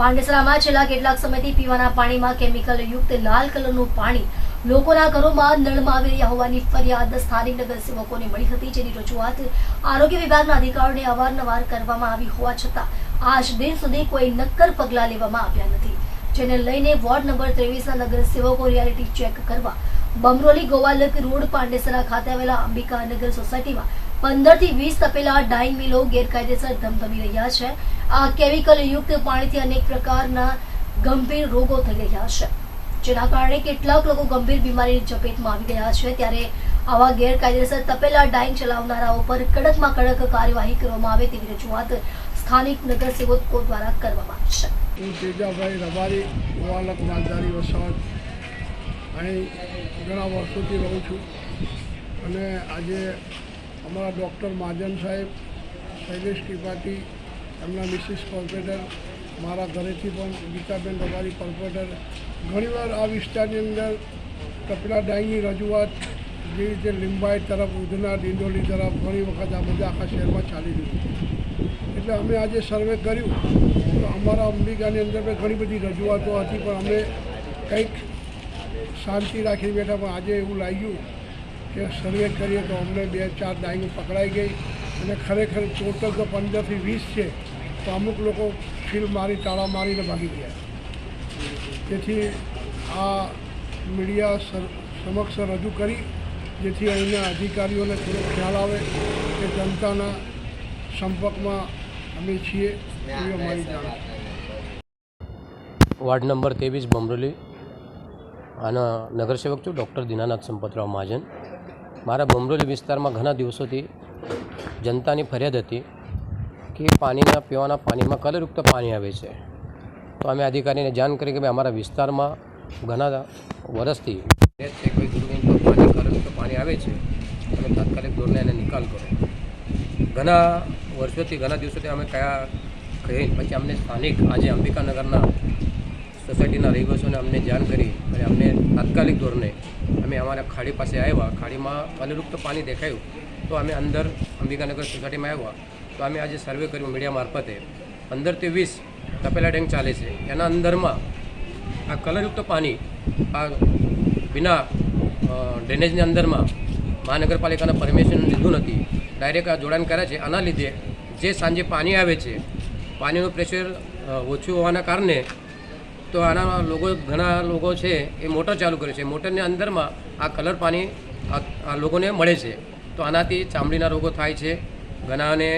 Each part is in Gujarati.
પાંડેસરામાં છેલ્લા કેટલાક સમયથી પીવાના પાણીમાં કેમિકલ યુક્ત લાલ કલરનું પાણી લોકોના ઘરોમાં નળમાં આવી રહ્યા હોવાની ફરિયાદ સ્થાનિક નગરસેવકોને મળી હતી, જેની રજૂઆત આરોગ્ય વિભાગના અધિકારીઓને અવારનવાર કરવામાં આવી હોવા છતાં આજ દિન સુધી કોઈ નક્કર પગલાં લેવામાં આવ્યા નથી. જેને લઈને વોર્ડ નંબર ત્રેવીસના નગરસેવકો રિયાલિટી ચેક કરવા બમરોલી ગોવાલક રોડ, પાંડેસરા ખાતે આવેલા અંબિકા નગર સોસાયટીમાં પંદરથી વીસ તપેલા ડાઈંગ મિલો ગેરકાયદેસર ધમધમી રહ્યા છે. આ કેમિકલ યુક્ત પાણીથી અનેક પ્રકારના ગંભીર રોગો થઈ રહ્યા છે. જેના કારણે કેટલાક લોકો ગંભીર બીમારીની ઝપેટમાં આવી ગયા છે. ત્યારે આવા ગેરકાયદેસર તપેલા ડાઈંગ ચલાવનારાઓ પર કડકમાં કડક કાર્યવાહી કરવામાં આવે તેવી રજૂઆત સ્થાનિક નગરસેવકો દ્વારા કરવામાં આવી છે. હું તેજાભાઈ રબારી વાલક માલધારી વસાવત અહીં ઘણા વર્ષોથી રહું છું. અને આજે અમારા ડૉક્ટર મહાજન સાહેબ, શૈલેષ ત્રિપાઠી, એમના મિસિસ કોર્પોરેટર, મારા ઘરેથી પણ ગીતાબેન રબારી કોર્પોરેટર. ઘણીવાર આ વિસ્તારની અંદર કપડા ડાઈની રજૂઆત જે રીતે લીંબાઈ તરફ, ઉધના ડિંડોલી તરફ ઘણી વખત આ બધા આખા શહેરમાં ચાલી રહ્યું એટલે અમે આજે સર્વે કર્યું તો અમારા અંબિકાની અંદર પણ ઘણી બધી રજૂઆતો હતી, પણ અમે કંઈક શાંતિ રાખી બેઠા પણ આજે એવું લાગ્યું કે સર્વે કરીએ તો અમને બે ચાર ડાઈંગ પકડાઈ ગઈ અને ખરેખર ટોટલ તો પંદરથી વીસ છે, તો અમુક લોકો ફીલ મારી, તાળા મારીને ભાગી ગયા. તેથી આ મીડિયા સમક્ષ રજૂ કરી, જેથી અહીંના અધિકારીઓને થોડો ખ્યાલ આવે કે જનતાના સંપર્કમાં અમે છીએ એવી અમારી જાણ વાર્ડ નંબર ત્રેવીસ, બમરોલી. આના નગરસેવક છું, ડૉક્ટર દીનાનાથ સંપતરાવ મહાજન. મારા બમરોલી વિસ્તારમાં ઘણા દિવસોથી જનતાની ફરિયાદ હતી કે પાણીના, પીવાના પાણીમાં કલરયુક્ત પાણી આવે છે. તો અમે અધિકારીને જાણ કરી કે ભાઈ અમારા વિસ્તારમાં ઘણા વર્ષથી કોઈ દુર્ગંધ પાણી કલરયુક્ત પાણી આવે છે, તમે તાત્કાલિક ધોરણે એને નિકાલ કરો. ઘણા વર્ષોથી, ઘણા દિવસોથી અમે કયા કહીએ, પછી અમને સ્થાનિક, આજે અંબિકાનગરના સોસાયટીના રહીવાસીઓને અમને જાણ કરી અને અમને તાત્કાલિક ધોરણે અમે અમારા ખાડી પાસે આવ્યા. ખાડીમાં કલયુક્ત પાણી દેખાયું. તો અમે અંદર અંબિકાનગર સોસાયટીમાં આવ્યા. તો અમે આજે સર્વે કર્યું મીડિયા મારફતે. પંદરથી વીસ તપેલા ડેંગ ચાલે છે. એના અંદરમાં આ કલરયુક્ત પાણી આ વિના ડ્રેનેજની અંદરમાં મહાનગરપાલિકાના પરમિશન લીધું નથી. ડાયરેક્ટ આ જોડાણ કર્યા છે. આના લીધે જે સાંજે પાણી આવે છે, પાણીનું પ્રેશર ઓછું હોવાના કારણે તો આના લોકો ઘણા લોકો છે એ મોટર ચાલુ કરે છે. મોટરની અંદરમાં આ કલર પાણી આ લોકોને મળે છે. તો આનાથી ચામડીના રોગો થાય છે. ઘણાને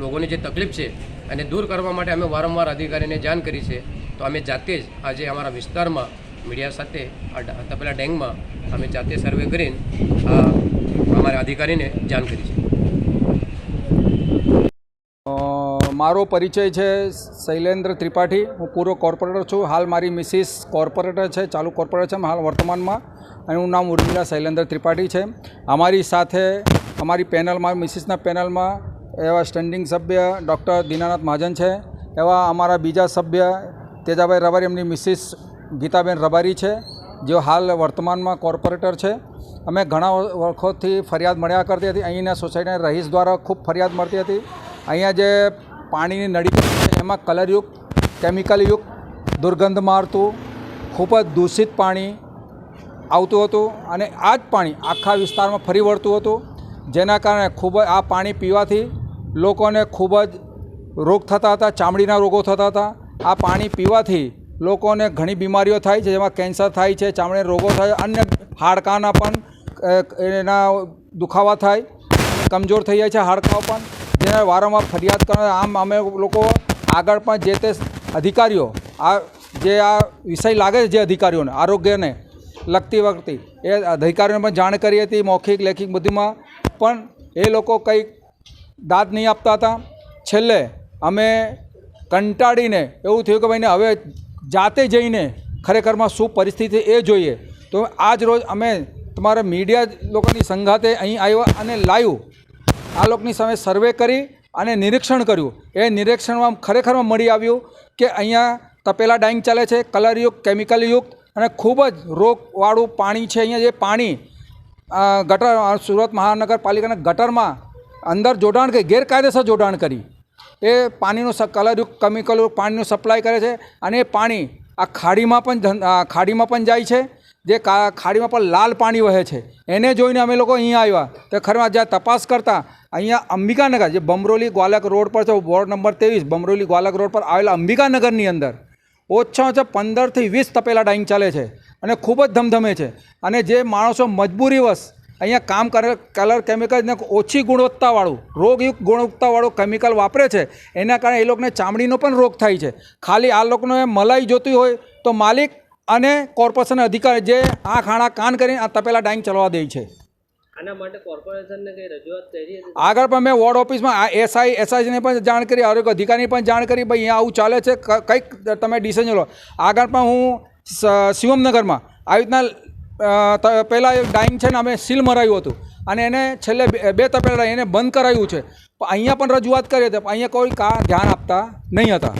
લોકોની જે તકલીફ છે એને દૂર કરવા માટે અમે વારંવાર અધિકારીને જાણ કરી છે. તો અમે જાતે જ આજે અમારા વિસ્તારમાં મીડિયા સાથે આ તપેલા ડેંગમાં અમે જાતે સર્વે કરીને અમારા અધિકારીને જાણ કરી છે. મારો પરિચય છે શૈલેન્દ્ર ત્રિપાઠી. હું પૂર્વ કોર્પોરેટર છું. હાલ મારી મિસિસ કોર્પોરેટર છે, ચાલુ કોર્પોરેટર છે. હાલ વર્તમાનમાં એનું નામ ઉર્મિલા શૈલેન્દ્ર ત્રિપાઠી છે. અમારી સાથે, અમારી પેનલમાં મિસિસના પેનલમાં એવા સ્ટેન્ડિંગ સભ્ય ડૉક્ટર દીનાનાથ મહાજન છે. એવા અમારા બીજા સભ્ય તેજાભાઈ રબારી એમની મિસિસ ગીતાબેન રબારી છે, જેઓ હાલ વર્તમાનમાં કોર્પોરેટર છે. અમે ઘણા વખતથી ફરિયાદ મળ્યા કરતી હતી. અહીંના સોસાયટીના રહીશ દ્વારા ખૂબ ફરિયાદ મળતી હતી. અહીંયા જે પાણીની નળી એમાં કલરયુક્ત, કેમિકલયુક્ત દુર્ગંધ મારતું, ખૂબ જ દૂષિત પાણી આવતું હતું અને આ જ પાણી આખા વિસ્તારમાં ફરી વળતું હતું. જેના કારણે ખૂબ જ આ પાણી પીવાથી લોકોને ખૂબ જ રોગ થતા હતા, ચામડીના રોગો થતા હતા. આ પાણી પીવાથી લોકોને ઘણી બીમારીઓ થાય છે, જેમાં કેન્સર થાય છે, ચામડીના રોગો થાય અન્ય હાડકાના પણ એના દુખાવા થાય, કમજોર થઈ જાય છે હાડકાઓ પણ. જેને વારંવાર ફરિયાદ કરે, આમ અમે લોકો આગળ પણ જે તે અધિકારીઓ, આ જે આ વિષય લાગે છે જે અધિકારીઓને, આરોગ્યને લગતી વખતે, એ અધિકારીઓને પણ જાણ કરી હતી, મૌખિક, લેખિક બધીમાં પણ એ લોકો કંઈક દાદ નહીં આપતા હતા. છેલ્લે અમે કંટાળીને એવું થયું કે ભાઈને હવે જાતે જઈને ખરેખરમાં શું પરિસ્થિતિ એ જોઈએ. તો આજ રોજ અમે તમારા મીડિયા લોકોની સંઘાતે અહીં આવ્યા અને લાઈવ આ લોકોની સામે સર્વે કરી અને નિરીક્ષણ કર્યું. એ નિરીક્ષણમાં ખરેખરમાં મળી આવ્યું કે અહીંયા તપેલા ડાઈંગ ચાલે છે, કલરયુક્ત, કેમિકલયુક્ત અને ખૂબ જ રોગવાળું પાણી છે અહીંયા જે પાણી ગટર સુરત મહાનગરપાલિકાના ગટરમાં અંદર જોડાણ કરી, ગેરકાયદેસર જોડાણ કરી. એ પાણીનું કલરયુક્ત, કેમિકલયુક્ત પાણીનો સપ્લાય કરે છે અને એ પાણી આ ખાડીમાં પણ ખાડીમાં પણ જાય છે જે ખાડીમાં પણ લાલ પાણી વહે છે. એને જોઈને અમે લોકો અહીંયા આવ્યા. તો ખરમાં જ્યાં તપાસ કરતા અહીંયા અંબિકાનગર, જે બમરોલી ગ્વાલક રોડ પર છે, વોર્ડ નંબર ત્રેવીસ, બમરોલી ગ્વાલક રોડ પર આવેલા અંબિકાનગરની અંદર ઓછા ઓછા પંદરથી વીસ તપેલા ડાઈંગ ચાલે છે અને ખૂબ જ ધમધમે છે. અને જે માણસો મજબૂરીવશ અહીંયા કામ કરે, કલર કેમિકલ ઓછી ગુણવત્તાવાળું, રોગયુક્ત ગુણવત્તાવાળું કેમિકલ વાપરે છે, એના કારણે એ લોકોને ચામડીનો પણ રોગ થાય છે. ખાલી આ લોકોને મલાઈ જોતી હોય તો માલિક અને કોર્પોરેશન અધિકારી જે આ ખાણા કાન કરીને આ તપેલા ડાઈંગ ચલાવવા દે છે. આના માટે કોર્પોરેશનને કઈ રજૂઆત કરી આગળ પણ મેં વોર્ડ ઓફિસમાં આ એસઆઈ એસઆઈને પણ જાણ કરી આરોગ્ય અધિકારીને પણ જાણ કરી ભાઈ અહીંયા આવું ચાલે છે કંઈક તમે ડિસિઝન લો. આગળ પણ હું શિવમનગરમાં આવી રીતના પહેલાં ડાઈંગ છે ને અમે સીલ મરાયું હતું. અને એને છેલ્લે બે બે તપેલા એને બંધ કરાવ્યું છે. પણ અહીંયા પણ રજૂઆત કરી હતી અહીંયા કોઈ કા ધ્યાન આપતા નહીં હતા.